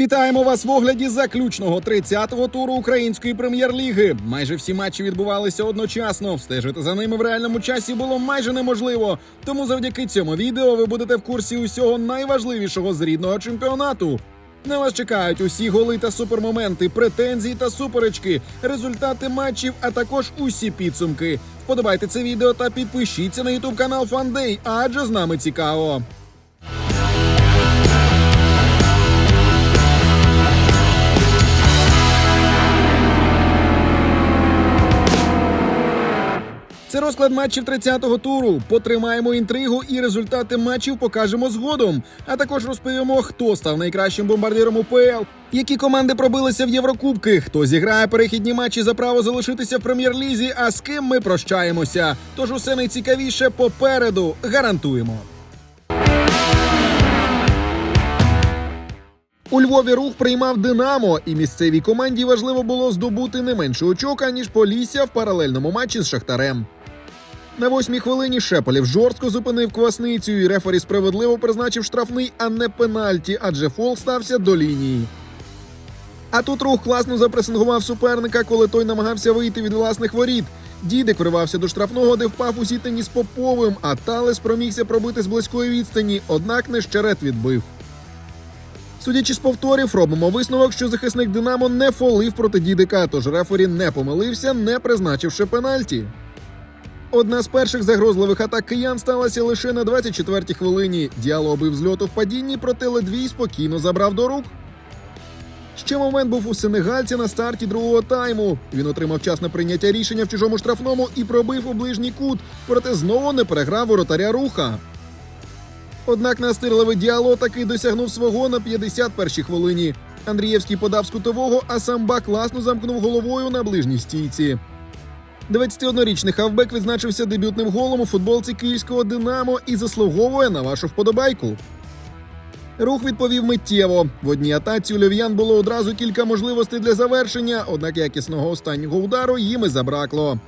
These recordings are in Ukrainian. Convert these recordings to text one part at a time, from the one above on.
Вітаємо вас в огляді заключного 30-го туру української прем'єр-ліги. Майже всі матчі відбувалися одночасно. Встежити за ними в реальному часі було майже неможливо. Тому завдяки цьому відео ви будете в курсі усього найважливішого з рідного чемпіонату. На вас чекають усі голи та супермоменти, претензії та суперечки, результати матчів, а також усі підсумки. Вподобайте це відео та підпишіться на ютуб канал Фандей, адже з нами цікаво. Розклад матчів 30-го туру. Потримаємо інтригу і результати матчів покажемо згодом. А також розповімо, хто став найкращим бомбардиром УПЛ, які команди пробилися в Єврокубки, хто зіграє перехідні матчі за право залишитися в прем'єр-лізі, а з ким ми прощаємося. Тож усе найцікавіше попереду гарантуємо. У Львові рух приймав Динамо, і місцевій команді важливо було здобути не менше очок, аніж Полісся в паралельному матчі з Шахтарем. На восьмій хвилині Шеполів жорстко зупинив квасницю, і рефері справедливо призначив штрафний, а не пенальті, адже фол стався до лінії. А тут рух класно запресингував суперника, коли той намагався вийти від власних воріт. Дідик вривався до штрафного, де впав у зіткненні з Поповим, а Талес промігся пробити з близької відстані, однак нещерет відбив. Судячи з повторів, робимо висновок, що захисник Динамо не фолив проти дідика, тож рефері не помилився, не призначивши пенальті. Одна з перших загрозливих атак киян сталася лише на 24-й хвилині. Діало бив зльоту в падінні, проте Ледвій спокійно забрав до рук. Ще момент був у сенегальця на старті другого тайму. Він отримав час на прийняття рішення в чужому штрафному і пробив у ближній кут, проте знову не переграв воротаря руха. Однак настирливий діало таки досягнув свого на 51-й хвилині. Андрієвський подав з кутового, а самба класно замкнув головою на ближній стійці. 21-річний хавбек відзначився дебютним голом у футболці київського Динамо і заслуговує на вашу вподобайку. Рух відповів миттєво. В одній атаці у львів'ян було одразу кілька можливостей для завершення, однак якісного останнього удару їм і забракло.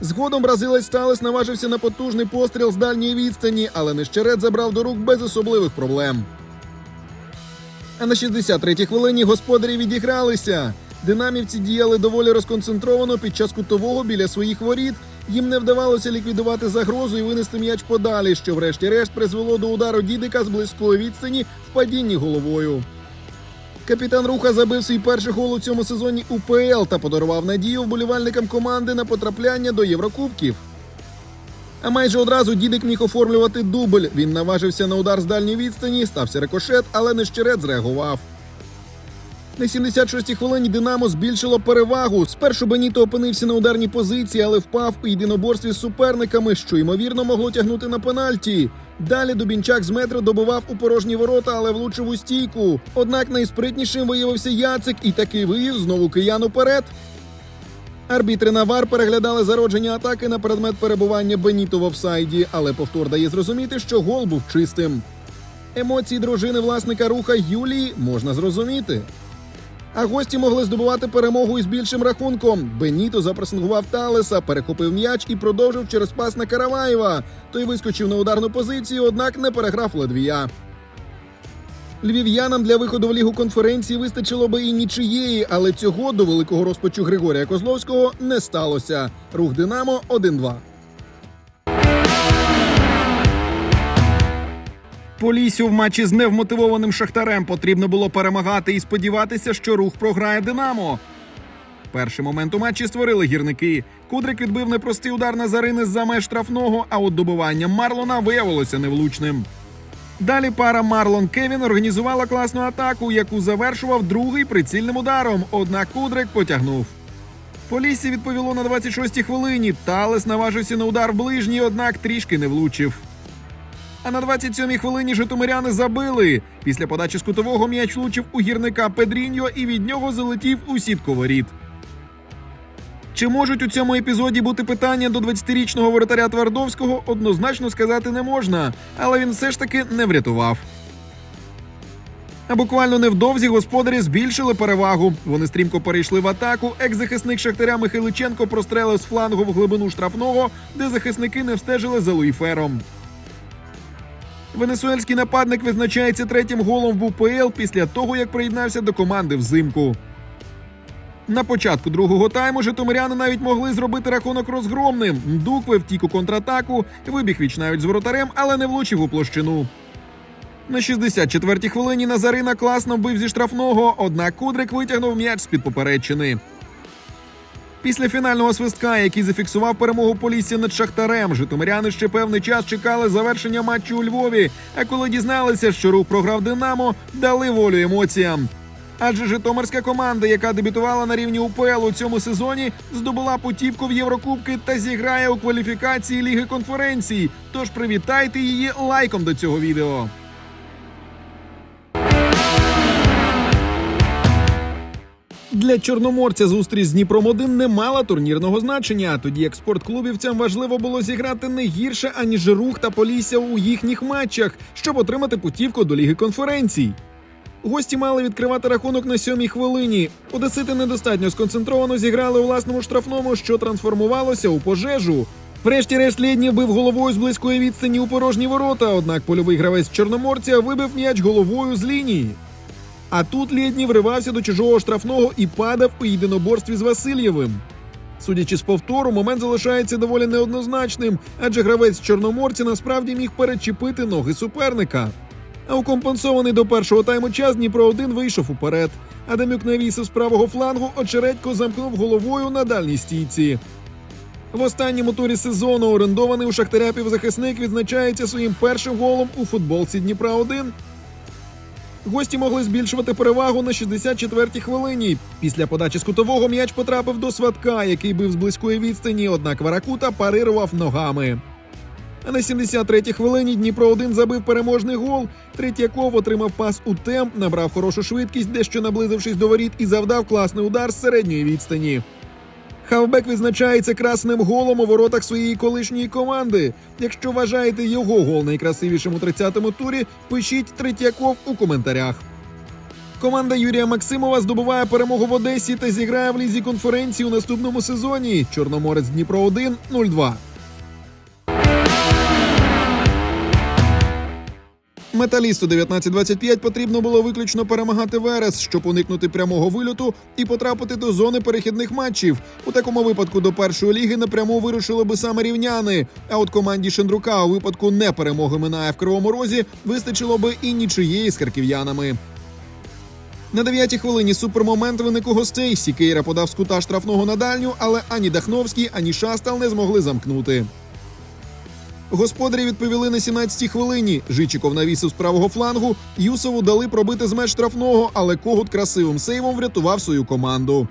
Згодом бразилець Талес наважився на потужний постріл з дальньої відстані, але нещерет забрав до рук без особливих проблем. А на 63-й хвилині господарі відігралися. Динамівці діяли доволі розконцентровано під час кутового біля своїх воріт. Їм не вдавалося ліквідувати загрозу і винести м'яч подалі, що врешті-решт призвело до удару дідика з близької відстані в падінні головою. Капітан Руха забив свій перший гол у цьому сезоні УПЛ та подарував надію вболівальникам команди на потрапляння до Єврокубків. А майже одразу дідик міг оформлювати дубль. Він наважився на удар з дальньої відстані, стався рикошет, але нещерет зреагував. На 76-й хвилині Динамо збільшило перевагу. Спершу Беніто опинився на ударній позиції, але впав у єдиноборстві з суперниками, що ймовірно могло тягнути на пенальті. Далі Дубінчак з метра добивав у порожні ворота, але влучив у стійку. Однак найспритнішим виявився Яцик і таки вивів знову киян уперед. Арбітри на ВАР переглядали зародження атаки на предмет перебування Беніто в офсайді, але повтор дає зрозуміти, що гол був чистим. Емоції дружини власника руха Юлії можна зрозуміти. А гості могли здобувати перемогу із більшим рахунком. Беніто запресингував Талеса, перехопив м'яч і продовжив через пас на Караваєва. Той вискочив на ударну позицію, однак не переграв Ледвія. Львів'янам для виходу в лігу конференції вистачило би і нічиєї, але цього до великого розпачу Григорія Козловського не сталося. Рух Динамо 1-2. Полісю в матчі з невмотивованим шахтарем потрібно було перемагати і сподіватися, що рух програє Динамо. Перший момент у матчі створили гірники. Кудрик відбив непростий удар Назарини з-за меж штрафного, а от добивання Марлона виявилося невлучним. Далі пара Марлон Кевін організувала класну атаку, яку завершував другий прицільним ударом. Однак Кудрик потягнув. Полісі відповіло на 26-й хвилині. Талес наважився на удар ближній, однак трішки не влучив. А на 27-й хвилині житомиряни забили. Після подачі з кутового м'яч влучив у гірника Педріньо і від нього залетів у сітку воріт. Чи можуть у цьому епізоді бути питання до 20-річного воротаря Твардовського, однозначно сказати не можна, але він все ж таки не врятував. А буквально невдовзі господарі збільшили перевагу. Вони стрімко перейшли в атаку. Екс-захисник Шахтаря Михайличенко прострелив з флангу в глибину штрафного, де захисники не встежили за Луїфером. Венесуельський нападник визначається третім голом в УПЛ після того, як приєднався до команди взимку. На початку другого тайму житомиряни навіть могли зробити рахунок розгромним. Дукве втік у контратаку, вибіг вічнавіч з воротарем, але не влучив у площину. На 64-й хвилині Назарина класно вбив зі штрафного, однак Кудрик витягнув м'яч з-під поперечини. Після фінального свистка, який зафіксував перемогу Полісся над Шахтарем, житомиряни ще певний час чекали завершення матчу у Львові. А коли дізналися, що рух програв Динамо, дали волю емоціям. Адже Житомирська команда, яка дебютувала на рівні УПЛ у цьому сезоні, здобула путівку в Єврокубки та зіграє у кваліфікації Ліги конференцій. Тож привітайте її лайком до цього відео. Для чорноморця зустріч з Дніпром 1 не мала турнірного значення, тоді як спортклубівцям важливо було зіграти не гірше аніж рух та Полісся у їхніх матчах, щоб отримати путівку до ліги конференцій. Гості мали відкривати рахунок на сьомій хвилині. Одесити недостатньо сконцентровано зіграли у власному штрафному, що трансформувалося у пожежу. Врешті-решт Лєднів бив головою з близької відстані у порожні ворота, однак польовий гравець чорноморця вибив м'яч головою з лінії. А тут Лєднів вривався до чужого штрафного і падав у єдиноборстві з Васильєвим. Судячи з повтору, момент залишається доволі неоднозначним, адже гравець чорноморця насправді міг перечепити ноги суперника. А у компенсований до першого тайму час Дніпро 1 вийшов уперед. Адамюк навісив з правого флангу, очередько замкнув головою на дальній стійці. В останньому турі сезону орендований у Шахтаря півзахисник відзначається своїм першим голом у футболці Дніпра 1 Гості могли збільшувати перевагу на 64-й хвилині. Після подачі з кутового м'яч потрапив до сватка, який бив з близької відстані, однак Варакута парирував ногами. А на 73-й хвилині Дніпро 1 забив переможний гол. Третьяков отримав пас у темп, набрав хорошу швидкість, дещо наблизившись до воріт, і завдав класний удар з середньої відстані. Хавбек відзначається красним голом у воротах своєї колишньої команди. Якщо вважаєте його гол найкрасивішим у 30-му турі, пишіть Третьяков у коментарях. Команда Юрія Максимова здобуває перемогу в Одесі та зіграє в лізі конференції у наступному сезоні. Чорноморець Дніпро 1 0-2. Металісту 19-25 потрібно було виключно перемагати Верес, щоб уникнути прямого вильоту і потрапити до зони перехідних матчів. У такому випадку до першої ліги напряму вирушили би саме рівняни. А от команді Шендрука у випадку неперемоги Минає в Кривому Розі вистачило би і нічиєї з харків'янами. На дев'ятій хвилині супермомент виник у гостей. Сікейра подав з кута штрафного на дальню, але ані Дахновський, ані Шастал не змогли замкнути. Господарі відповіли на 17-й хвилині. Жичиков навісив з правого флангу. Юсову дали пробити з меж штрафного, але когут красивим сейвом врятував свою команду.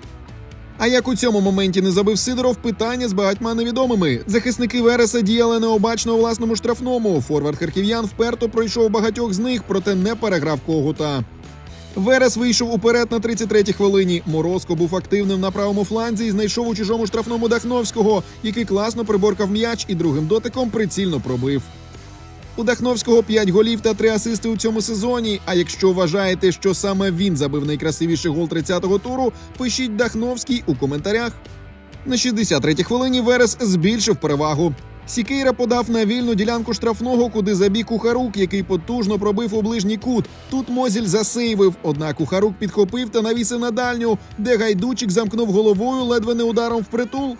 А як у цьому моменті не забив Сидоров, питання з багатьма невідомими. Захисники Вереса діяли необачно у власному штрафному. Форвард харків'ян вперто пройшов багатьох з них, проте не переграв когута. Верес вийшов уперед на 33-й хвилині. Морозко був активним на правому фланзі і знайшов у чужому штрафному Дахновського, який класно приборкав м'яч і другим дотиком прицільно пробив. У Дахновського 5 голів та 3 асисти у цьому сезоні. А якщо вважаєте, що саме він забив найкрасивіший гол 30-го туру, пишіть Дахновський у коментарях. На 63-й хвилині Верес збільшив перевагу. Сікейра подав на вільну ділянку штрафного, куди забіг Кухарук, який потужно пробив у ближній кут. Тут Мозіль засейвив, однак Кухарук підхопив та навісив на дальню, де гайдучик замкнув головою ледве не ударом впритул.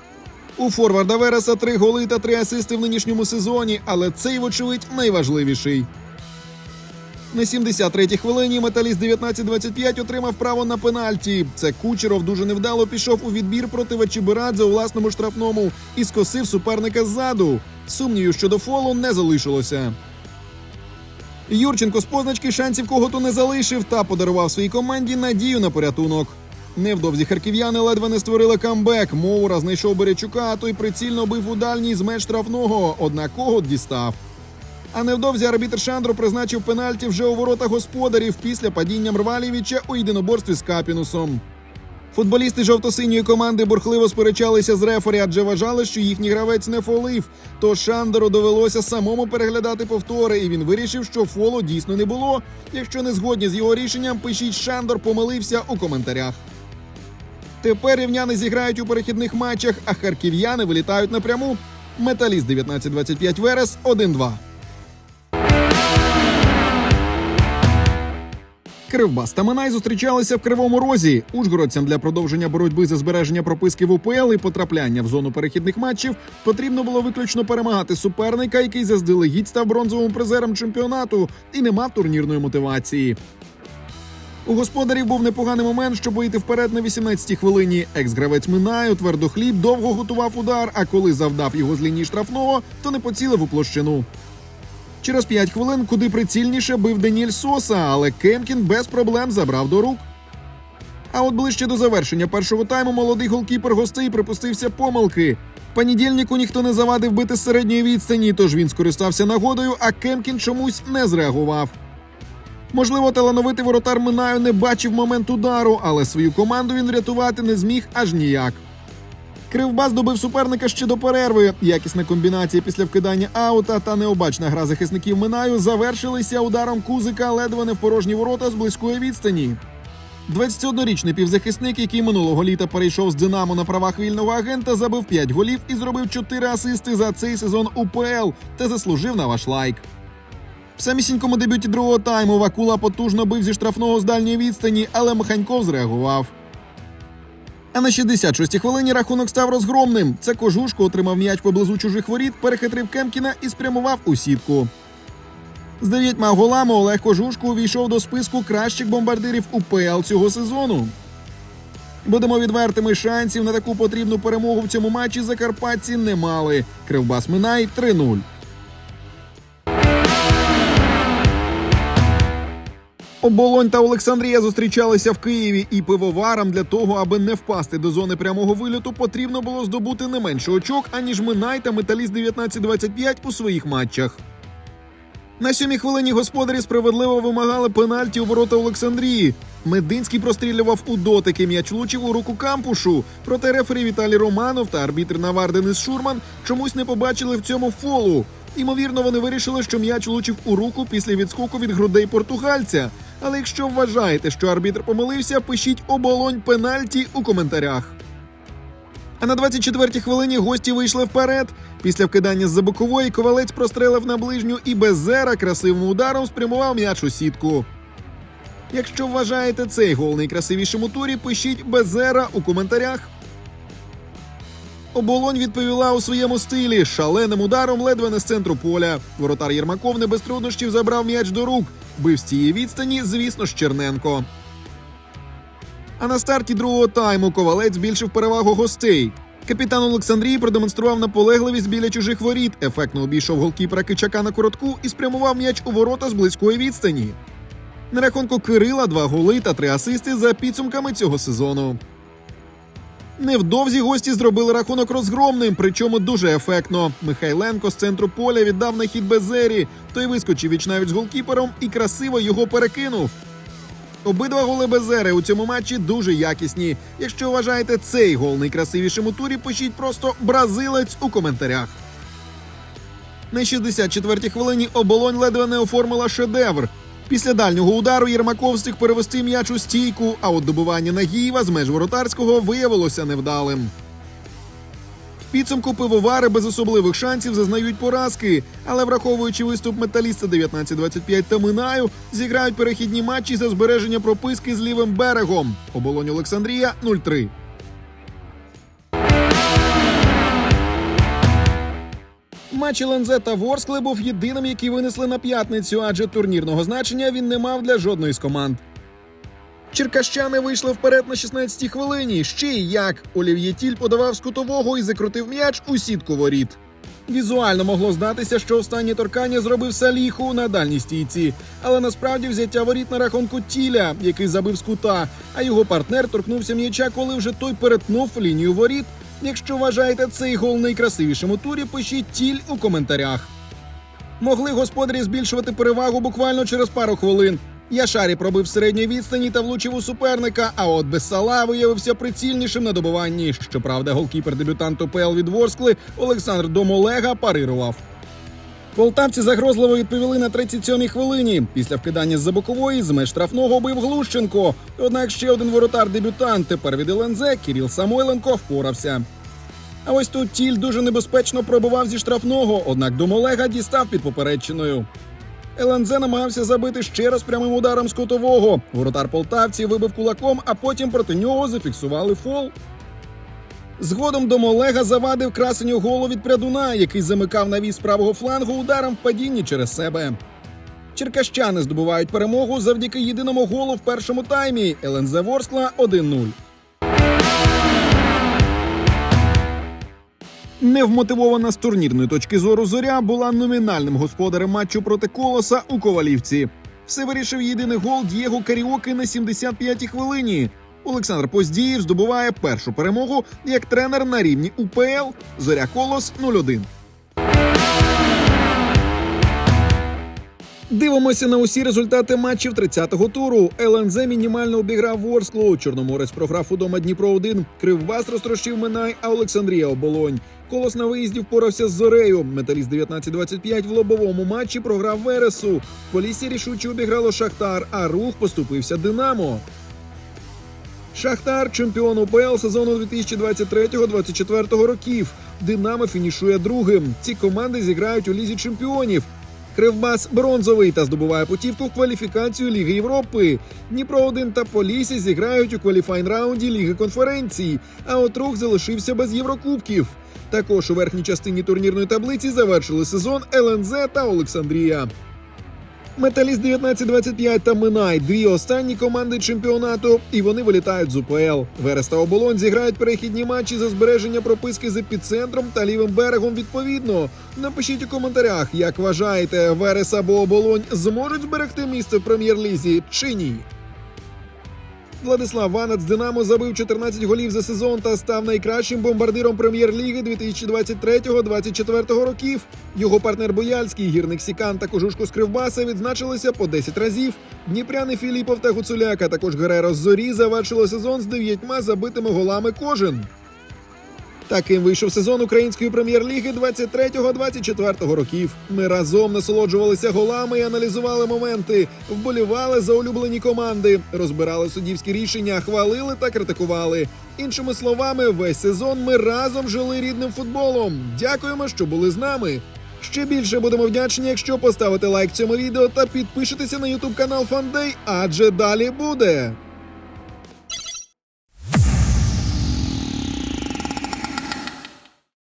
У форварда Вереса три голи та три асисти в нинішньому сезоні, але цей, вочевидь, найважливіший. На 73-й хвилині металіст 19-25 отримав право на пенальті. Це Кучеров дуже невдало пішов у відбір проти Вачібирадзе у власному штрафному і скосив суперника ззаду. Сумнівів щодо фолу не залишилося. Юрченко з позначки шансів когото не залишив та подарував своїй команді надію на порятунок. Невдовзі харків'яни ледве не створили камбек. Моура знайшов Беречука, а той прицільно бив у дальній з меж штрафного, однак когот дістав. А невдовзі арбітр Шандро призначив пенальті вже у воротах господарів після падіння Мрвалєвіча у єдиноборстві з Капінусом. Футболісти жовто-синьої команди бурхливо сперечалися з рефері, адже вважали, що їхній гравець не фолив. Тож Шандеру довелося самому переглядати повтори, і він вирішив, що фолу дійсно не було. Якщо не згодні з його рішенням, пишіть Шандор помилився у коментарях. Тепер рівняни зіграють у перехідних матчах, а харків'яни вилітають напряму. Металіст 19-25 Верес 1-2. Кривбас та Минай зустрічалися в Кривому Розі. Ужгородцям для продовження боротьби за збереження прописки в УПЛ і потрапляння в зону перехідних матчів потрібно було виключно перемагати суперника, який заздалегідь став бронзовим призером чемпіонату і не мав турнірної мотивації. У господарів був непоганий момент, щоб вийти вперед на 18-й хвилині. Екс-гравець Минаю твердохліб довго готував удар, а коли завдав його з лінії штрафного, то не поцілив у площину. Через 5 хвилин куди прицільніше бив Даніель Соса, але Кемкін без проблем забрав до рук. А от ближче до завершення першого тайму молодий голкіпер гостей припустився помилки. Панідільнику ніхто не завадив бити з середньої відстані, тож він скористався нагодою, а Кемкін чомусь не зреагував. Можливо, талановитий воротар Минаю не бачив момент удару, але свою команду він врятувати не зміг аж ніяк. Кривбас добив суперника ще до перерви. Якісна комбінація після вкидання аута та необачна гра захисників Минаю завершилися ударом Кузика ледве не в порожні ворота з близької відстані. 21-річний півзахисник, який минулого літа перейшов з Динамо на правах вільного агента, забив 5 голів і зробив 4 асисти за цей сезон УПЛ та заслужив на ваш лайк. В самісінькому дебюті другого тайму Вакула потужно бив зі штрафного з дальньої відстані, але Маханьков зреагував. А на 66-й хвилині рахунок став розгромним. Це кожушко отримав м'яч поблизу чужих воріт, перехитрив Кемкіна і спрямував у сітку. З дев'ятьма голами Олег Кожушко увійшов до списку кращих бомбардирів УПЛ цього сезону. Будемо відвертими шансів на таку потрібну перемогу в цьому матчі закарпатці не мали. Кривбас Минай 3-0. Оболонь та Олександрія зустрічалися в Києві, і пивоварам для того, аби не впасти до зони прямого вильоту, потрібно було здобути не менше очок, аніж Минай та Металіст 19-25 у своїх матчах. На сьомій хвилині господарі справедливо вимагали пенальті у ворота Олександрії. Мединський прострілював у дотики м'яч влучив у руку кампушу. Проте рефері Віталій Романов та арбітр Навар Денис Шурман чомусь не побачили в цьому фолу. Імовірно, вони вирішили, що м'яч влучив у руку після відскоку від грудей португальця. Але якщо вважаєте, що арбітр помилився, пишіть оболонь пенальті у коментарях. А на 24-й хвилині гості вийшли вперед. Після вкидання з-за бокової ковалець прострелив на ближню і без зера красивим ударом спрямував м'яч у сітку. Якщо вважаєте цей гол найкрасивішим у турі, пишіть без зера у коментарях. Оболонь відповіла у своєму стилі шаленим ударом ледве не з центру поля. Воротар Єрмаков не без труднощів забрав м'яч до рук. Бив з цієї відстані, звісно ж, Черненко. А на старті другого тайму ковалець збільшив перевагу гостей. Капітан Олександрії продемонстрував наполегливість біля чужих воріт, ефектно обійшов голкіпера Кичака на коротку і спрямував м'яч у ворота з близької відстані. На рахунку Кирила два голи та три асисти за підсумками цього сезону. Невдовзі гості зробили рахунок розгромним, причому дуже ефектно. Михайленко з центру поля віддав на хід Безері. Той вискочив вічнавіч з голкіпером і красиво його перекинув. Обидва голи Безери у цьому матчі дуже якісні. Якщо вважаєте цей гол найкрасивішим у турі, пишіть просто бразилець у коментарях. На 64-й хвилині оболонь ледве не оформила шедевр. Після дальнього удару Єрмаков встиг перевести м'яч у стійку, а от добивання Нагієва з меж воротарського виявилося невдалим. В підсумку пивовари без особливих шансів зазнають поразки, але враховуючи виступ металіста 19-25 та Минаю, зіграють перехідні матчі за збереження прописки з лівим берегом. Оболонь Олександрія 0-3. Матч ЛНЗ та Ворскли був єдиним, який винесли на п'ятницю, адже турнірного значення він не мав для жодної з команд. Черкащани вийшли вперед на 16-й хвилині. Ще й як Олів'є Тіль подавав з кутового і закрутив м'яч у сітку воріт. Візуально могло здатися, що останнє торкання зробив Саліху на дальній стійці, але насправді взяття воріт на рахунку тіля, який забив з кута, а його партнер торкнувся м'яча, коли вже той перетнув лінію воріт. Якщо вважаєте цей гол найкрасивішим у турі, пишіть тіль у коментарях. Могли господарі збільшувати перевагу буквально через пару хвилин. Яшарі пробив середньої відстані та влучив у суперника. А от Бессала виявився прицільнішим на добуванні. Щоправда, голкіпер-дебютант ПЛ від Ворскли Олександр Домолега парирував. Полтавці загрозливо відповіли на 37-й хвилині. Після вкидання з-за бокової з меж штрафного бив Глущенко. Однак ще один воротар-дебютант тепер від ЛНЗ Кіріл Самойленко впорався. А ось тут тіль дуже небезпечно пробував зі штрафного, однак Домолега дістав під попередчиною. ЛНЗ намагався забити ще раз прямим ударом з кутового. Воротар полтавці вибив кулаком, а потім проти нього зафіксували фол. Згодом до Молега завадив красеню голу від прядуна, який замикав навіс правого флангу ударом в падінні через себе. Черкащани здобувають перемогу завдяки єдиному голу в першому таймі. ЛНЗ Ворскла 1-0. Невмотивована з турнірної точки зору зоря була номінальним господарем матчу проти колоса у Ковалівці. Все вирішив єдиний гол Дієго Каріоки на 75-й хвилині. Олександр Поздієв здобуває першу перемогу як тренер на рівні УПЛ. Зоря Колос 0-1. Дивимося на усі результати матчів 30-го туру. ЛНЗ мінімально обіграв Ворсклу. Чорноморець програв удома Дніпро 1 Кривбас розтрощив Минай, а Олександрія оболонь. Колос на виїзді впорався з Зорею. Металіст 19-25 в лобовому матчі програв Вересу. Полісся рішуче обіграло Шахтар, а рух поступився Динамо. Шахтар чемпіон УПЛ сезону 2023-2024 років. Динамо фінішує другим. Ці команди зіграють у лізі чемпіонів. Кривбас бронзовий та здобуває путівку в кваліфікацію Ліги Європи. Дніпро 1 та Полісся зіграють у кваліфайн раунді Ліги конференцій. А от рух залишився без Єврокубків. Також у верхній частині турнірної таблиці завершили сезон ЛНЗ та Олександрія. Металіст 19-25 та Минай дві останні команди чемпіонату, і вони вилітають з УПЛ. Верес та оболонь зіграють перехідні матчі за збереження прописки з епіцентром та лівим берегом відповідно. Напишіть у коментарях, як вважаєте, Верес або оболонь зможуть зберегти місце в прем'єр-лізі чи ні. Владислав Ванац Динамо забив 14 голів за сезон та став найкращим бомбардиром прем'єр-ліги 2023-2024 років. Його партнер Бояльський, гірник Сікан та Кожушко з Кривбаса відзначилися по 10 разів. Дніпряни Філіпов та Гуцуляка також Гереро з Зорі завершили сезон з дев'ятьма забитими голами кожен. Таким вийшов сезон української прем'єр-ліги 23-24 років. Ми разом насолоджувалися голами і аналізували моменти, вболівали за улюблені команди, розбирали суддівські рішення, хвалили та критикували. Іншими словами, весь сезон ми разом жили рідним футболом. Дякуємо, що були з нами. Ще більше будемо вдячні, якщо поставите лайк цьому відео та підпишетеся на ютуб канал Фандей, адже далі буде.